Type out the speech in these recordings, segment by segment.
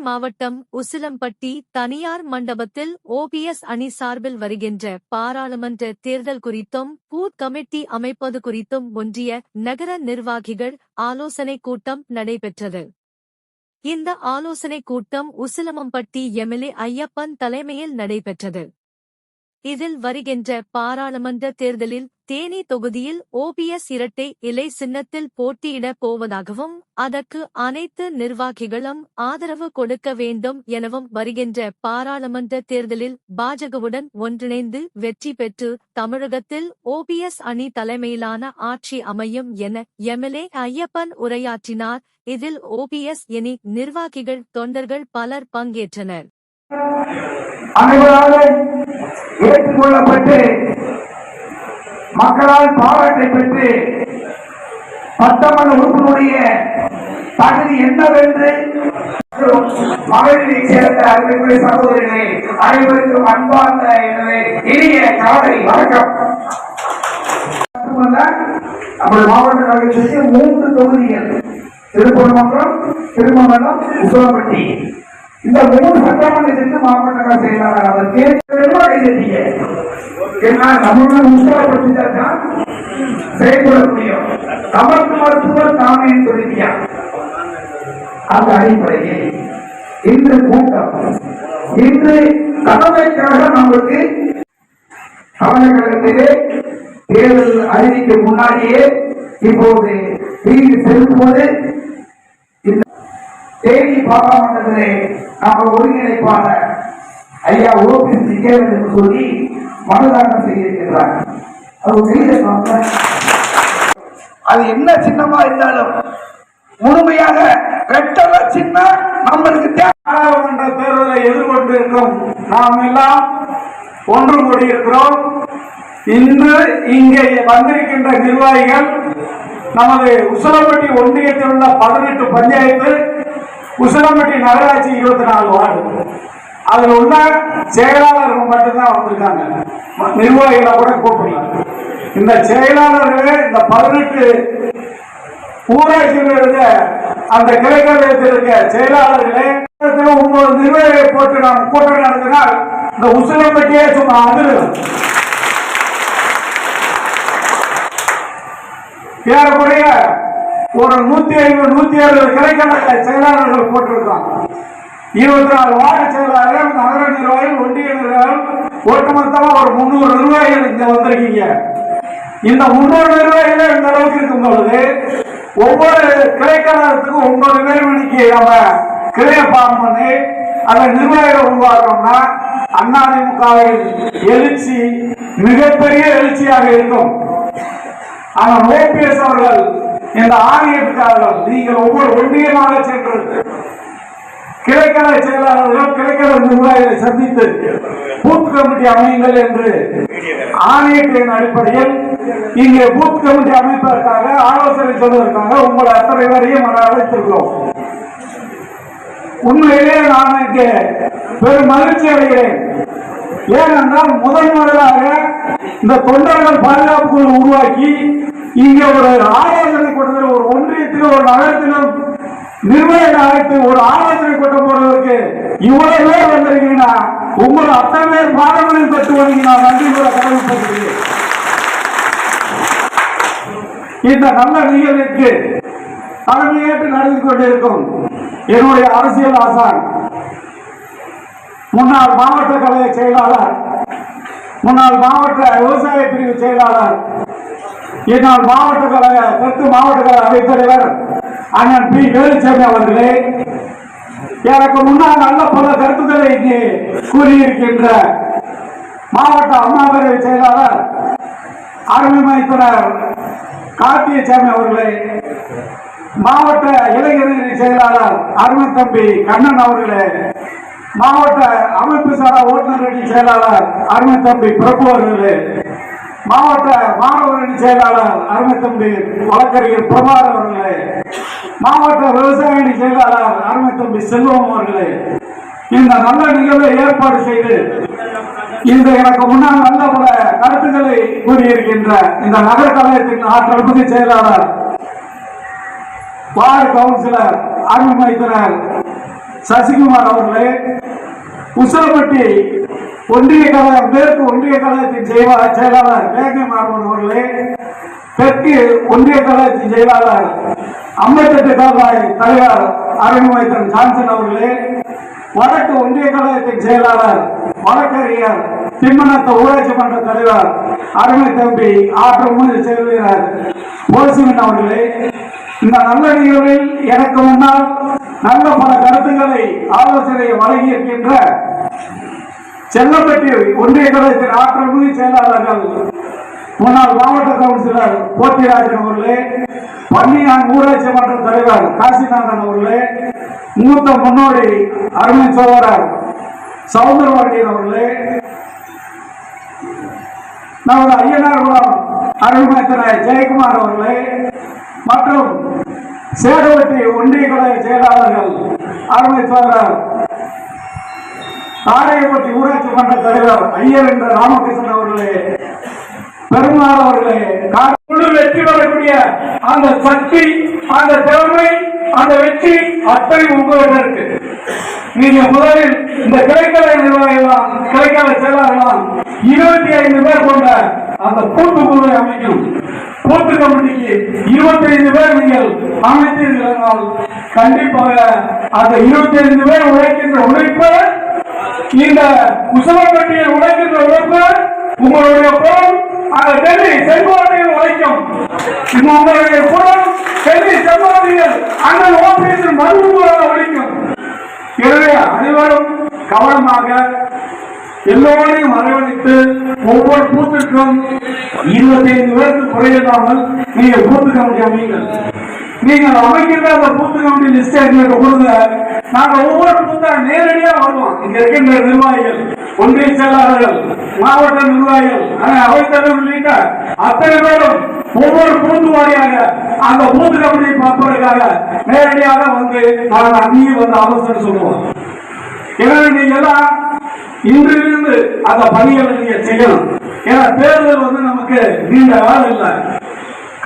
மாவட்டம் உசிலம்பட்டி தனியார் மண்டபத்தில் ஓபிஎஸ் அணி சார்பில் வருகின்ற பாராளுமன்ற தேர்தல் குறித்தும் பூத் கமிட்டி அமைப்பது குறித்தும் ஒன்றிய நகர நிர்வாகிகள் ஆலோசனைக் கூட்டம் நடைபெற்றது. இந்த ஆலோசனைக் கூட்டம் உசிலமம்பட்டி எம்எல்ஏ ஐயப்பன் தலைமையில் நடைபெற்றது. இதில் வருகின்ற பாராளுமன்ற தேர்தலில் தேனி தொகுதியில் ஓபிஎஸ் இரட்டை இலை சின்னத்தில் போட்டியிடப் போவதாகவும் அதற்கு அனைத்து நிர்வாகிகளும் ஆதரவு கொடுக்க வேண்டும் எனவும் வருகின்ற பாராளுமன்ற தேர்தலில் பாஜகவுடன் ஒன்றிணைந்து வெற்றி பெற்று தமிழகத்தில் ஓபிஎஸ் அணி தலைமையிலான ஆட்சி அமையும் என எம்எல்ஏ ஐயப்பன் உரையாற்றினார். இதில் ஓபிஎஸ் இனி நிர்வாகிகள் தொண்டர்கள் பலர் பங்கேற்றனர். அனைவரால் ஏற்றுக்கொள்ளப்பட்டு மக்களால் பாராட்டை பெற்று சட்டமன்ற உறுப்பினுடைய தகுதி என்னவென்று மகளிரை சேர்ந்த அருமைக்குரிய சகோதரிகளை அனைவருக்கும் அன்பார்ந்த எனது இனிய காலை வணக்கம். நமது மாவட்ட கழகத்திற்கு மூன்று தொகுதிகள். திருப்பரங்குன்றம் திருமங்கலம் உசலம்பட்டி இந்த மூணு சட்டமன்றத்திற்கு மாவட்ட கழக செயலாளர் அதற்கு கைதட்டிய ஏன்னா நம்மளுடைய உற்சாகப்படுத்தி செயல்பட முடியும். தமிழ்க்கு மருத்துவர் தாமே சொல்லியா அந்த அடிப்படையில் இன்று கூட்டம் இன்று தலைமைக்காக நம்மளுக்கு தமிழகத்திலே தேர்தல் அறிவிக்க முன்னாடியே இப்போது வீடு செலுத்துவது தேனி பாராளுமன்றத்திலே நாங்கள் ஒருங்கிணைப்பாளர் ஐயா ஓபிஎஸ் நிக்கேவன் என்று சொல்லி மனுதாக்கம் செய்திருக்கிறார் அவர் செய்த அது என்ன சின்னமா இருந்தாலும் முழுமையாக ரெட்டல சின்னம் நம்மளுக்கு தேவை நாடாளுமன்ற தேர்தலை எதிர்கொண்டு இருக்கும் நாம் எல்லாம் ஒன்று கூடியிருக்கிறோம். இன்று இங்கே வந்திருக்கின்ற நிர்வாகிகள் நமது உசிலம்பட்டி ஒன்றியத்தில் உள்ள பதினெட்டு பஞ்சாயத்து உசிலம்பட்டி நகராட்சி இருபத்தி நாலு வார்டு. அதில் உள்ள செயலாளர்கள் மட்டும்தான் வந்திருக்காங்க. நிர்வாகிகளை கூட கூப்பிடலாம் இந்த செயலாளர்களே இந்த பதினெட்டு ஊராட்சியில் இருக்க அந்த கிளைக்கழகத்தில் இருக்க செயலாளர்களே ஒன்பது நிர்வாகிகளை போட்டு நாம் கூட்டம் நடத்தினால் இந்த உசிலம்பட்டியே சும்மா அதிரும். ஏறக்குறைய ஒரு நூத்தி ஐம்பது நூத்தி அறுபது கிளைக்கழக செயலாளர்கள் போட்டிருக்கோம் இருபத்தி நாலு வார்டு செயலாளர்கள் நகர நிர்வாகம் ஒன்றிய நிர்வாகம் ஒட்டுமொத்தமா ஒரு முந்நூறு நிர்வாகிகள் இங்க வந்திருக்கீங்க. இந்த முன்னூறு நிர்வாகிகள் இந்த அளவுக்கு இருக்கும் பொழுது ஒவ்வொரு கிளைக்கழகத்துக்கும் ஒன்பது பேர் மணிக்கு நம்ம கிளைய ஃபார்ம் பண்ணி அந்த நிர்வாகிகளை உருவாக்கணும்னா அதிமுகவின் எழுச்சி மிகப்பெரிய எழுச்சியாக இருக்கும். ஆனால் ஓபிஎஸ் அவர்கள் இந்த ஆணையத்துக்காக நீங்கள் ஒவ்வொரு ஒன்றியமாக சென்றிருக்க கிளைக்கழக செயலாளர்கள் கிளைக்கழக நிர்வாகிகளை சந்தித்து பூத் கமிட்டி அமையுங்கள் என்று ஆணையத்தின் அடிப்படையில் இங்கே பூத் கமிட்டி அமைப்பதற்காக ஆலோசனை சொல்வதற்காக உங்களை அத்தனை வரையும் அழைத்திருக்கிறோம். உண்மையிலே நான் இங்கே பெரும் மகிழ்ச்சி அடைகிறேன். ஏனென்றால் முதன் முதலாக இந்த தொண்டர்கள் பாதுகாப்பு குழு உருவாக்கி இங்கே ஒரு ஆலோசனை கூட்டத்தில் ஒரு ஒன்றியத்திலும் ஒரு நகரத்திலும் நிர்வாக அழைத்து ஒரு ஆலோசனை கூட்டம் போடுவதற்கு இவ்வளவு பேர் வந்திருக்கீங்கன்னா உங்களை அத்தனை பேர் பாரம்பரியம் பெற்று வந்தீங்க நான் நன்றி கூட கடமைப்பட்டிருக்கிறேன் இந்த நல்ல நிகழ்விற்கு தலைமையேற்று நடந்து கொண்டிருக்கும் என்னுடைய அரசியல் ஆசான் முன்னாள் மாவட்ட கழக செயலாளர் முன்னாள் மாவட்ட விவசாய பிரிவு செயலாளர் இந்நாள் மாவட்ட கழக தெற்கு மாவட்ட கழக அவைத்தலைவர் அண்ணன் பி. வேலுசாமி அவர்களே எனக்கு முன்னால் நல்ல பல கருத்துக்களை இங்கே கூறியிருக்கின்ற மாவட்ட அம்மா பேரவை செயலாளர் அருமைமைத்தினர் கார்த்தியசாமி அவர்களே மாவட்ட இளைஞரணி செயலாளர் அருமை தம்பி கண்ணன் அவர்களே மாவட்ட அமைப்பு சாரா ஓட்டுநர் அணி செயலாளர் அருமை தம்பி பிரபு அவர்களே. மாவட்ட மாணவர் அணி செயலாளர் அருமை தம்பி வழக்கறிஞர் பிரபார் அவர்களே. மாவட்ட விவசாய அணி செயலாளர் அருமை தம்பி செல்வம் அவர்களே. இந்த நல்ல நிகழ்வை ஏற்பாடு செய்து இந்த எனக்கு முன்னால் நல்ல பல கருத்துக்களை கூறியிருக்கின்ற இந்த நகர கழகத்தின் ஆற்றல் பகுதி செயலாளர் வார்டு கவுன்சிலர் அருமை மைத்தனர் சசிகுமார் அவர்களே உசலப்பட்டி ஒன்றிய கழகம் மேற்கு ஒன்றிய கழகத்தின் செயலா- செயலாளர் வேங்கை மாறவன் அவர்களே தெற்கு ஒன்றிய கழகத்தின் செயலாளர் அம்பத்தெட்டு கால்வாய் தலைவர் அருண்மைத்தன் ஜான்சன் அவர்களே வடக்கு ஒன்றிய கழகத்தின் செயலாளர் வழக்கறிஞர் திம்மனத்த ஊராட்சி மன்ற தலைவர் அருமை தம்பி ஆற்றல் செயல் வீரர் போசிமன் அவர்களே இந்த நல்ல நிகழ்வில் எனக்கு முன்னால் நல்ல பல கருத்துக்களை ஆலோசனை வழங்கியிருக்கின்ற செல்லப்பட்டி ஒன்றிய கழகத்தின் ஆற்றல் மிகு செயலாளர்கள் முன்னாள் மாவட்ட கவுன்சிலர் போட்டிராஜன் அவர்களே பன்னியான் ஊராட்சி மன்ற தலைவர் காசிநாதன் அவர்களே மூத்த முன்னோடி அருமை சோழர் சவுந்தரபாண்டியன் அவர்களே நமது ஐயனார்குளம் அருள்மேத்தனை ஜெயக்குமார் அவர்களே மற்றும் சேடவட்டி ஒன்றிய செயலாளர்கள் அருமை சோதரர் தாரையப்பட்டி ஊராட்சி மன்ற தலைவர் ஐயர் என்ற ராமகிருஷ்ணன் அவர்களே பெருமாள் அவர்களே முழு வெற்றி பெறக்கூடிய அந்த சக்தி அந்த திறமை அந்த வெற்றி அத்தனை உங்களிடம் இருக்கு நீங்க முதலில் இந்த கிளைக்கலை நிர்வாகிகளாம் கிளைக்கலை செயலாளர்களாம் இருபத்தி ஐந்து பேர் கொண்ட அந்த கூட்டுக்குழுவை அமைக்கும். கூட்டு கமிட்டிக்கு இருபத்தி ஐந்து பேர் நீங்கள் அமைத்தீர்கள் என்றால் கண்டிப்பாக அந்த இருபத்தி ஐந்து பேர் உழைக்கின்ற உழைப்பு இந்த உசலப்பட்டியில் உழைக்கின்ற உழைப்பு உங்களுடைய பொருள் அந்த டெல்லி செல்வாட்டையில் உழைக்கும். உங்களுடைய பொருள் டெல்லி செல்வாட்டையில் அண்ணன் ஓபிஎஸ் மருத்துவமாக உழைக்கும். எனவே அனைவரும் கவனமாக எல்லோரையும் அரவணைத்து ஒவ்வொரு பூத்திற்கும் இருபத்தைந்து பேருக்கு குறையில்லாமல் நீங்கள் பூத்து கமிட்டி அமையுங்கள் நீங்கள் அமைக்கின்ற அந்த பூத்து கமிட்டி லிஸ்ட் எங்களுக்கு கொடுங்க. நாங்க ஒவ்வொரு பூத்தா நேரடியா வருவோம். இங்க இருக்கின்ற நிர்வாகிகள் ஒன்றிய செயலாளர்கள் மாவட்ட நிர்வாகிகள் அவைத்தலைவர் உள்ளிட்ட அத்தனை பேரும் ஒவ்வொரு பூத்து வாரியாக அந்த பூத்து கமிட்டியை பார்ப்பதற்காக நேரடியாக வந்து நாங்கள் அங்கேயும் வந்து ஆலோசனை சொல்லுவோம். எனவே நீங்க எல்லாம் இன்றிலிருந்து அந்த பணிகளை நீங்க செய்யணும். ஏன்னா தேர்தல் வந்து நமக்கு நீண்ட காலம் இல்லை.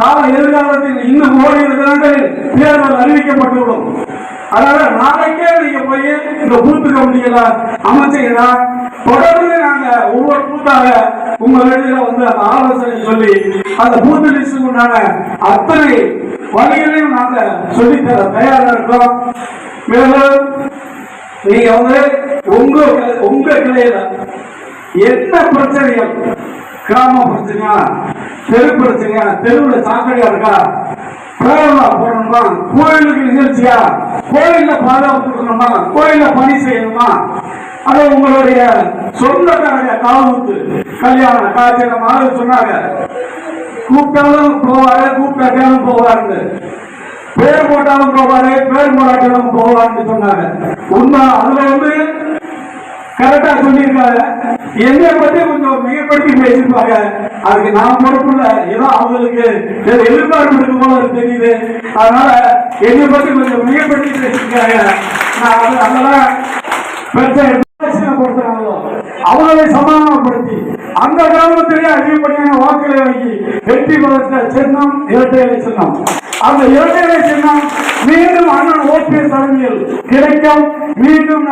கால எதிர்காலத்தில் இன்னும் ஓரிரு தினங்களில் தேர்தல் அறிவிக்கப்பட்டுவிடும். அதனால நாளைக்கே நீங்க போய் இந்த பூத்து கமிட்டிகளை அமைச்சீங்கன்னா தொடர்ந்து நாங்க ஒவ்வொரு பூத்தாக உங்க வெளியில வந்து அந்த ஆலோசனை சொல்லி அந்த பூத்து லிஸ்ட் உண்டான அத்தனை வழிகளையும் நாங்க சொல்லித்தர தயாரா இருக்கோம். மேலும் நீங்க வந்து உங்க உங்க கிளையில என்ன பிரச்சனைகள் கிராம பிரச்சனையா தெரு பிரச்சனையா தெருவுல சாக்கடையா இருக்கா பிரேரணா போடணுமா கோயிலுக்கு நிகழ்ச்சியா கோயில்ல பாதுகாப்பு கொடுக்கணுமா கோயில்ல பணி செய்யணுமா? அது உங்களுடைய சொந்தக்காரங்க காலமுத்து கல்யாண காய்ச்சல் மாதிரி சொன்னாங்க. கூப்பிட்டாலும் போவாரு கூப்பிட்டாலும் போவாருன்னு. பேர் போட்டாலும் போவாரு பேர் போடாட்டாலும் போவாருன்னு சொன்னாங்க. உண்மை அதுல வந்து கரெக்டா சொல்லியிருக்காங்க. என்னை பத்தி கொஞ்சம் மிகப்படுத்தி பேசியிருப்பாங்க. அதுக்கு நான் பொறுப்புல ஏதோ அவங்களுக்கு எதிர்பார்ப்பு இருக்கு போல தெரியுது. அதனால என்னை பத்தி கொஞ்சம் மிகப்படுத்தி பேசியிருக்காங்க. நான் அது அதெல்லாம் பெருசா பிரச்சனைப்படுத்துறாங்களோ அவங்களை சமாதானப்படுத்தி அந்த கிராமத்திலேயே அதிகப்படியான வாக்குகளை வாங்கி வெற்றி பெற்ற சின்னம் இரட்டை சின்னம். அந்த இரட்டை மீண்டும் அண்ணன் ஓபிஎஸ் தலைமையில் கிடைக்கும். மீண்டும்